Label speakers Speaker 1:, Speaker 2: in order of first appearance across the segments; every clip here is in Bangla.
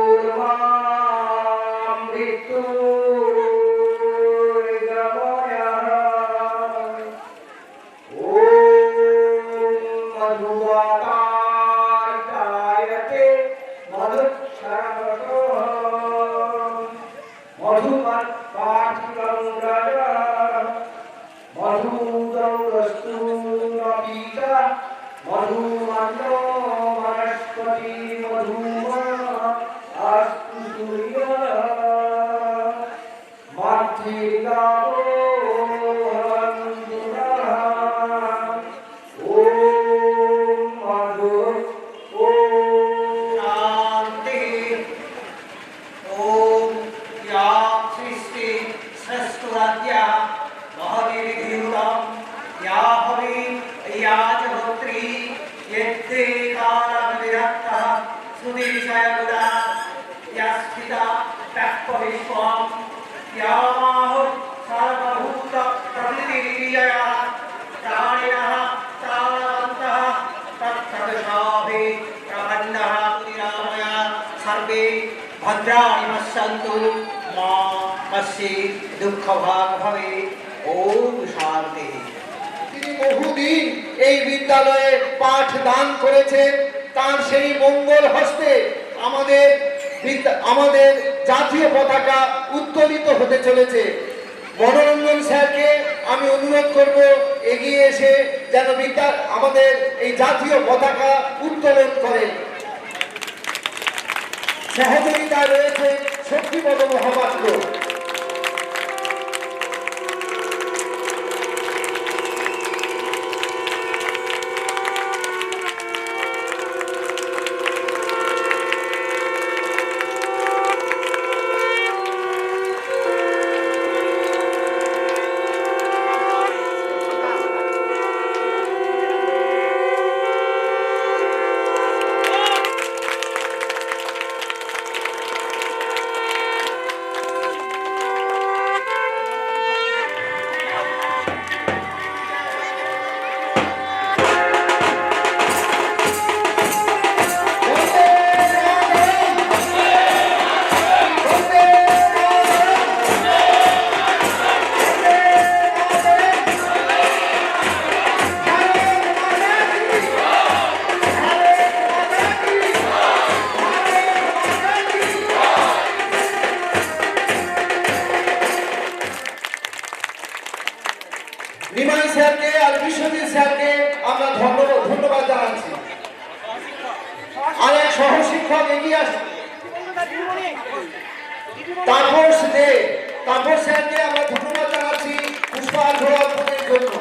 Speaker 1: Oh. সর্বে ভদ্রাণি পশ্যন্তু মা কাশি দুঃখ ভাগ হবে। ও শান্তি।
Speaker 2: তিনি বহুদিন এই বিদ্যালয়ে পাঠ দান করেছেন। তার সেই মঙ্গল হস্তে আমাদের আমাদের জাতীয় পতাকা উত্তোলিত হতে চলেছে। মনোরঞ্জন স্যারকে আমি অনুরোধ করব, এগিয়ে এসে যেন বিদ্যা, আমাদের এই জাতীয় পতাকা উত্তোলন করেন। সহযোগিতায় রয়েছে শক্তিপদ মহাপাত্র। এগিয়ে তাপস দে তাপস স্যারকে আমরা ধন্যবাদ জানাচ্ছি পুষ্পার্ঘ অর্পণের জন্য।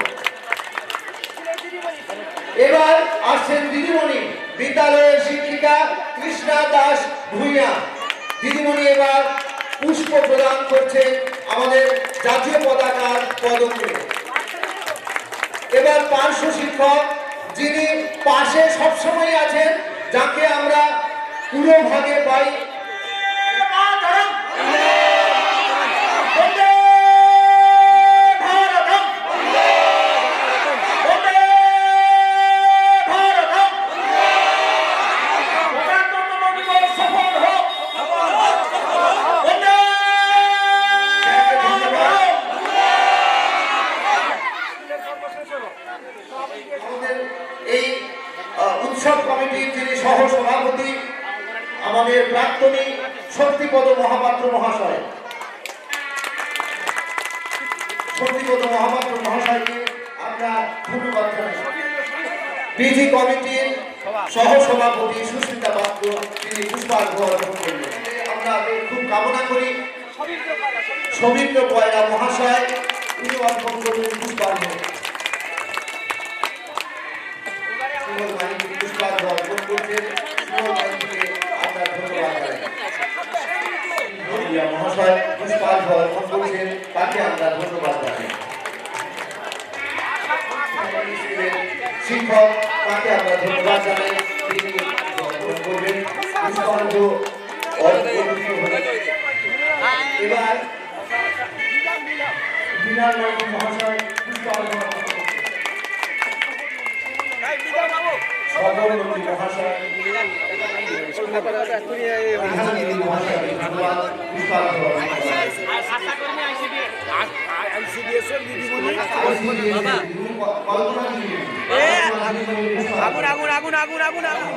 Speaker 2: এবার আসছেন দিদিমণি বিদ্যালয়ের শিক্ষিকা কৃষ্ণা দাস ভূঁইয়া। দিদিমণি এবার পুষ্প প্রদান করছেন আমাদের জাতীয় পতাকার পদকে এবার পার্শ্ব শিক্ষক যিনি পাশে সবসময় আছেন যাকে আমরা পুরো ভাগে পাই। ধন্যবাদ পিজি কমিটির সহ সভাপতি সুস্মিতা পাত্র তিনি পুষ্পার্ঘ অর্পণ করলেন। আমরা খুব কামনা করি। সৌমিত্র পয়রা মহাশয়, তিনি অর্পণ করলেন পুষ্পার্ঘ পুষ্পার্ঘ অর্পণ সুমন আমরা ধন্যবাদ মহাশয় পুষ্পার্ঘ অর্পণ করছেন, তাকে আমরা ধন্যবাদ জানাই। শিক্ষক তাকে আমরা ধন্যবাদ জানাই। তিনি করবেন এবার বিনাল মহাশয় মহাশয়।
Speaker 3: আগুন আগুন আগুন আগুন আগুন আগুন।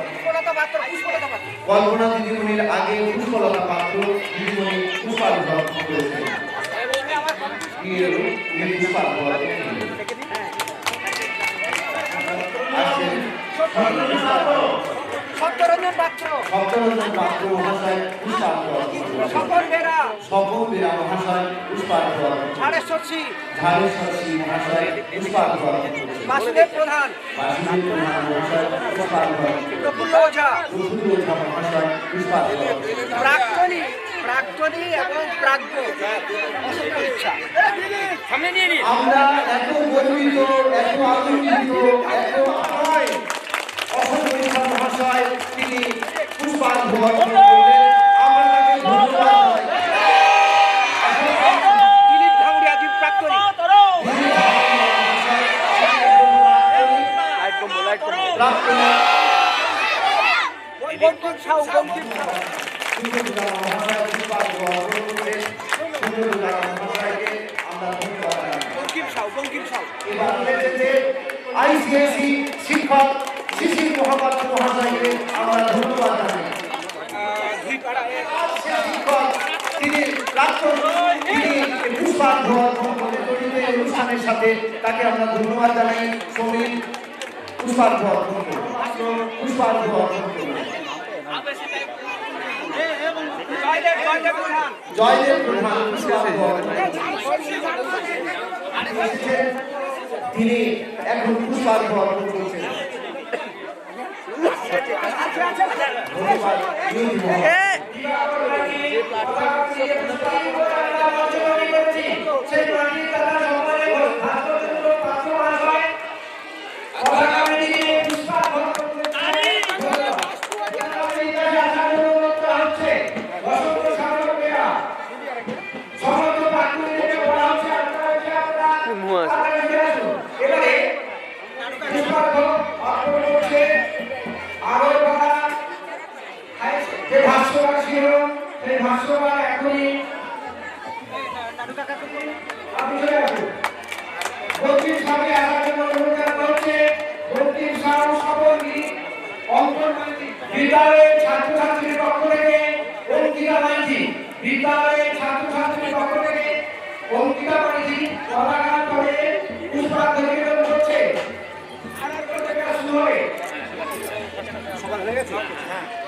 Speaker 2: কল্পনা দিদিমণির আগে পুষ্পলতা পাত্র দিদিমণি আসছেন
Speaker 1: পাত্র।
Speaker 2: ভক্তরঞ্জন পাত্র মহাশয় পুষ্পাঞ্জলি
Speaker 1: স্বপন বেরা
Speaker 2: স্বপন বীরা মহাশয় পুষ্পাঞ্জলি
Speaker 1: ঝাড়েশ্বর
Speaker 2: শ্রী মহাশয় পুষ্পাঞ্জলি
Speaker 1: বাসুদেব প্রধান।
Speaker 2: বাসুদেব প্রধান মহাশয় পুষ্পাঞ্জলি
Speaker 1: প্রফুল্ল ওঝা।
Speaker 2: প্রফুল্ল ওঝা মহাশয় পুষ্পাঞ্জলি
Speaker 1: প্রাক্তনী প্রাক্তনী এবং প্রাজ্ঞ। ইচ্ছা সামনে নিয়ে
Speaker 2: আমরা এত গর্বিত এত আনন্দিত এত আনয় অসংখ্য মহাশয় তিনি পুষ্পাঞ্জলি অর্পণ করলেন আমরা তাকে ধন্যবাদ জানাই।
Speaker 1: দিলীপ ঘাউড়িয়া দ্বীপ প্রাক্তনী
Speaker 2: প্রার্থনা
Speaker 1: সাউ
Speaker 2: আইসিএসি শিক্ষক শিশির মহাপাত্র মহাশয়কে আমরা ধন্যবাদ জানাই তিনি অনুষ্ঠানের সাথে তাকে আমরা ধন্যবাদ জানাই সমীর পুষ্পার্ঘ অর্পণ করলেন পুষ্পার্ঘ
Speaker 1: জয়দেব প্রধান।
Speaker 2: তিনি এখন পুষ্পার্ঘ অর্পণ করছেন।
Speaker 4: বিদ্যালয়ের ছাত্রছাত্রীর পক্ষ থেকে, অঙ্কিতা মাঝি বিদ্যালয়ের ছাত্রছাত্রীর পক্ষ থেকে, অঙ্কিতা মাঝি পতাকা করে আনার পর থেকে শুরু হবে। বন্দে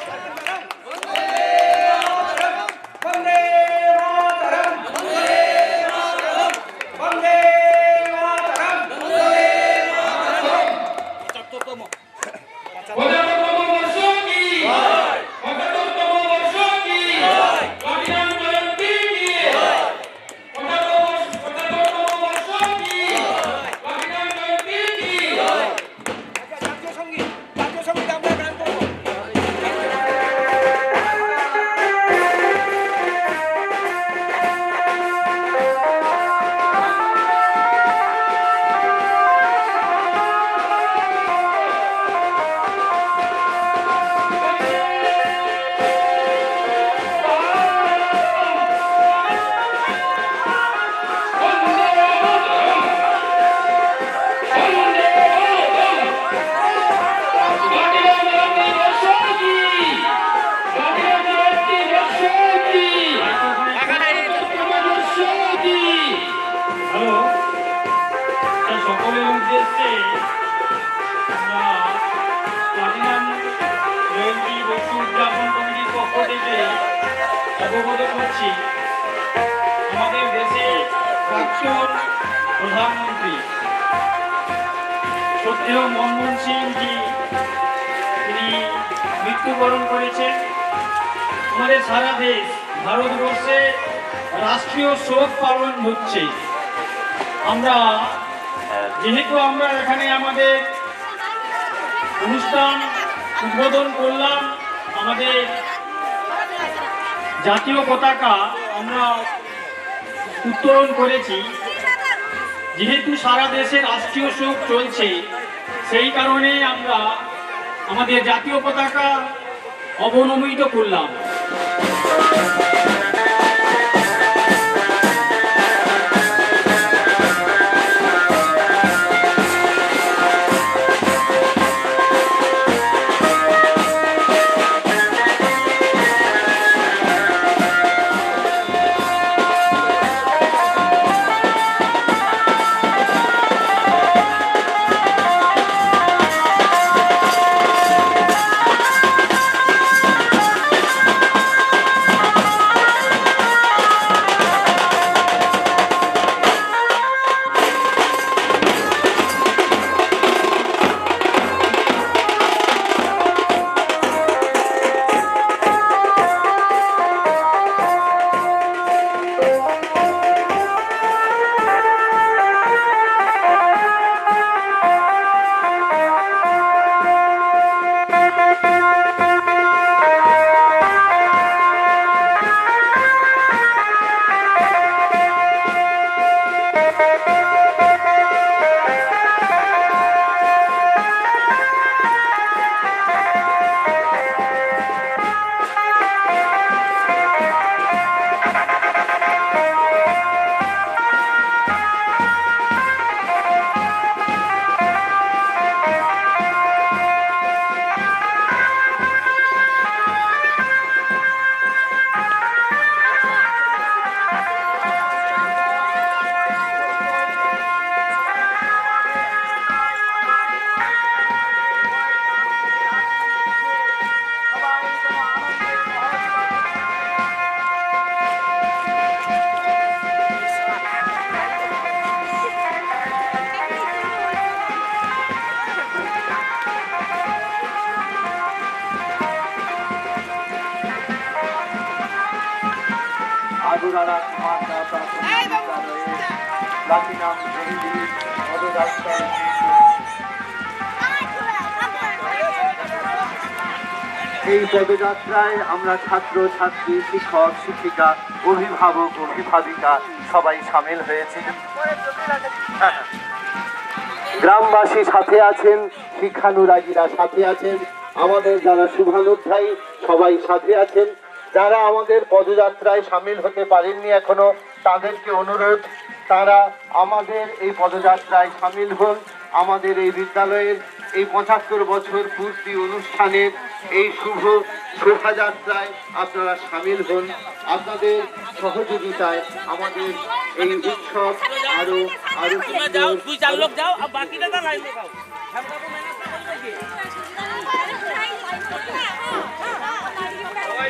Speaker 5: মৃত্যুবরণ করেছেন আমাদের সারা দেশ, ভারতবর্ষে রাষ্ট্রীয় শোক পালন হচ্ছে। আমরা, যেহেতু আমরা এখানে আমাদের অনুষ্ঠান উদ্বোধন করলাম, আমাদের জাতীয় পতাকা আমরা উত্তোলন করেছি। যেহেতু সারা দেশে রাষ্ট্রীয় শোক চলছে, সেই কারণে আমরা আমাদের জাতীয় পতাকা অবনমিত করলাম।
Speaker 2: এই পদযাত্রায় আমরা ছাত্র, ছাত্রী, শিক্ষক, শিক্ষিকা, অভিভাবক, অভিভাবিকা সবাই সামিল হয়েছি। গ্রামবাসী সাথে আছেন, শিক্ষানুরাগীরা সাথে আছেন, আমাদের যারা শুভানুধ্যায়ী সবাই সাথে আছেন। যারা আমাদের পদযাত্রায় সামিল হতে পারেননি এখনও, তাদেরকে অনুরোধ, তারা আমাদের এই পদযাত্রায় সামিল হন। আমাদের এই বিদ্যালয়ের এই পঁচাত্তর বছর পূর্তি অনুষ্ঠানের এই শুভ শোভাযাত্রায় আপনারা সামিল হন। আপনাদের সহযোগিতায় আমাদের এই উৎসব আরও
Speaker 6: আরও যাও যাও বাকিটা তার লাইন দেখাও
Speaker 4: সবাই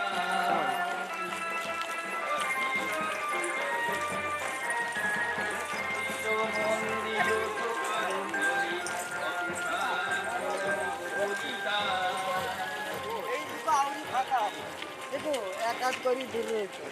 Speaker 1: এক হাত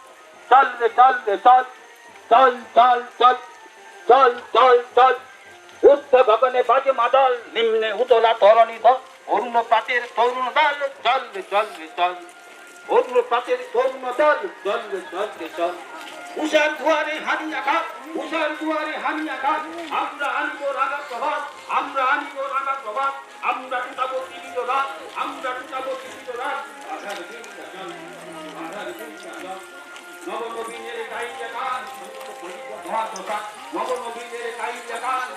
Speaker 4: চল রে চল চল চল চল চল চল চল। উদ্ধ গগনে বাজে মাদল, নিম্নে উতলা তরণী দল অরুণ পাতের তরুণ দল, চল রে চল। অরুণ পাতের তরুণ দল, চল রে চল। উষার দুয়ারে হানি আঘাত উষার দুয়ারে হানি আঘাত। আমরা আনিব রাগা প্রভাত, আমরা আনিব রাগা প্রভাত। আমরা টুটাবো ত্রিবিধ রাত, আমরা টুটাবো ত্রিবিধ রাত। নবনবীনের গান মহাপ্রসাদ নবনবীনের গান